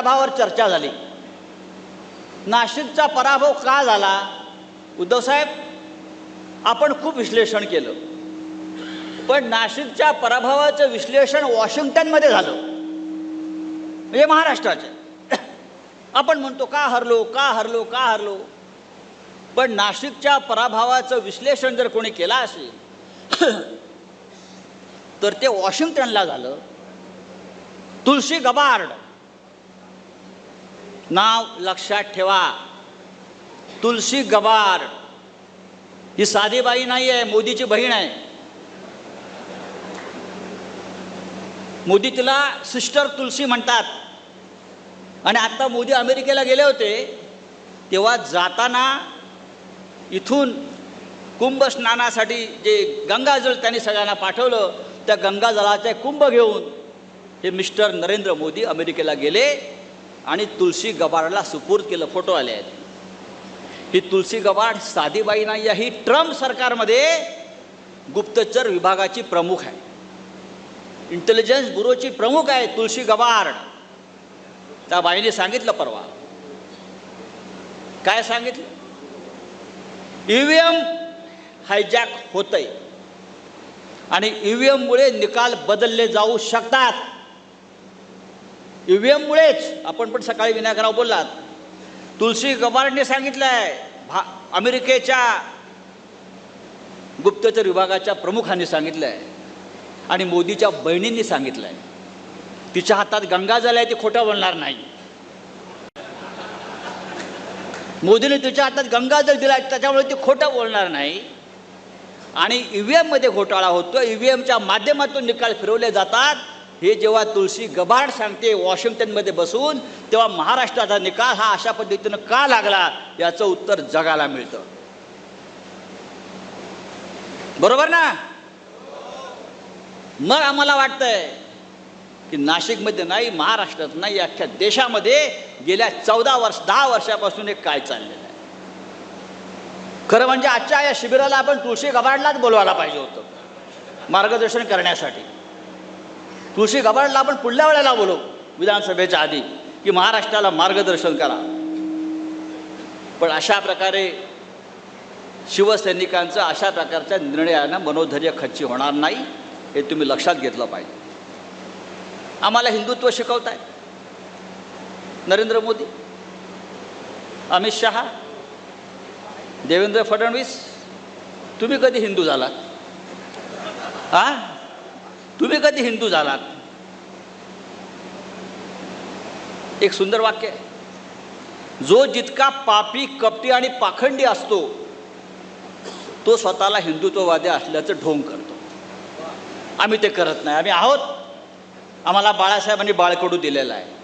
पराभवावर चर्चा झाली. नाशिकचा पराभव का झाला? उद्धवसाहेब आपण खूप विश्लेषण केलं. पण नाशिकच्या पराभवाचं विश्लेषण वॉशिंग्टनमध्ये झालं. म्हणजे महाराष्ट्राचे. आपण म्हणतो का हरलो? का हरलो? का हरलो? पण नाशिकच्या पराभवाचं विश्लेषण जर कोणी केलं असेल तर ते वॉशिंग्टनला झालं. तुलसी गबार्ड नाव लक्षात ठेवा. तुलसी गबार ही साधी बाई नाही आहे मोदीची बहीण आहे. मोदी तिला सिस्टर तुलसी म्हणतात. आणि आता मोदी अमेरिकेला गेले होते तेव्हा जाताना इथून कुंभ स्नानासाठी जे गंगाजळ त्यांनी सगळ्यांना पाठवलं त्या गंगाजळाचे कुंभ घेऊन हे मिस्टर नरेंद्र मोदी अमेरिकेला गेले. आणि तुलसी गबाडला सुपूर्द केलं फोटो आले आहेत. ही तुलसी गबाड साधीबाई नाही आहे ही ट्रम्प सरकारमध्ये गुप्तचर विभागाची प्रमुख आहे. इंटेलिजन्स ब्युरोची प्रमुख आहे तुलसी गबाड त्या बाईने सांगितलं परवा. काय सांगितलं? ईव्हीएम हायजॅक होतंय. आणि ईव्हीएममुळे निकाल बदलले जाऊ शकतात. ईव्हीएममुळेच आपण पण सकाळी विनायकराव बोललात. तुलसी गवारनी सांगितलं आहे भा अमेरिकेच्या गुप्तचर विभागाच्या प्रमुखांनी सांगितलं आहे आणि मोदीच्या बहिणींनी सांगितलं आहे तिच्या हातात गंगाजल आहे ती खोटं बोलणार नाही. मोदीने तिच्या हातात गंगाजल दिला त्याच्यामुळे ती खोटं बोलणार नाही. आणि ई व्ही एममध्ये घोटाळा होतो ई व्ही एमच्या माध्यमातून निकाल फिरवले जातात. हे जेव्हा तुलसी गबाड सांगते वॉशिंग्टनमध्ये बसून तेव्हा महाराष्ट्राचा निकाल हा अशा पद्धतीनं का लागला याचं उत्तर जगाला मिळतं. बरोबर ना? मग आम्हाला वाटतंय की नाशिकमध्ये नाही महाराष्ट्रात नाही अख्ख्या देशामध्ये गेल्या चौदा वर्ष दहा वर्षापासून एक काय चाललेलं आहे? खरं म्हणजे आजच्या या शिबिराला आपण तुळशी गबाडलाच बोलवायला पाहिजे होतं मार्गदर्शन करण्यासाठी. तुळशी गबाडला आपण पुढल्या वेळेला बोलू. विधानसभेच्या आधी की महाराष्ट्राला मार्गदर्शन करा. पण अशा प्रकारे शिवसैनिकांचं अशा प्रकारच्या निर्णयानं मनोधैर्य खच्ची होणार नाही हे तुम्ही लक्षात घेतलं पाहिजे. आम्हाला हिंदुत्व शिकवत आहे नरेंद्र मोदी अमित शहा देवेंद्र फडणवीस तुम्ही कधी हिंदू झालात? हां? तुम्ही कधी हिंदू झालात? एक सुंदर वाक्य आहे. जो जितका पापी कपटी आणि पाखंडी असतो तो स्वतःला हिंदुत्ववादी असल्याचं ढोंग करतो. आम्ही ते करत नाही. आम्ही आहोत. आम्हाला बाळासाहेबांनी बाळकडू दिलेला आहे.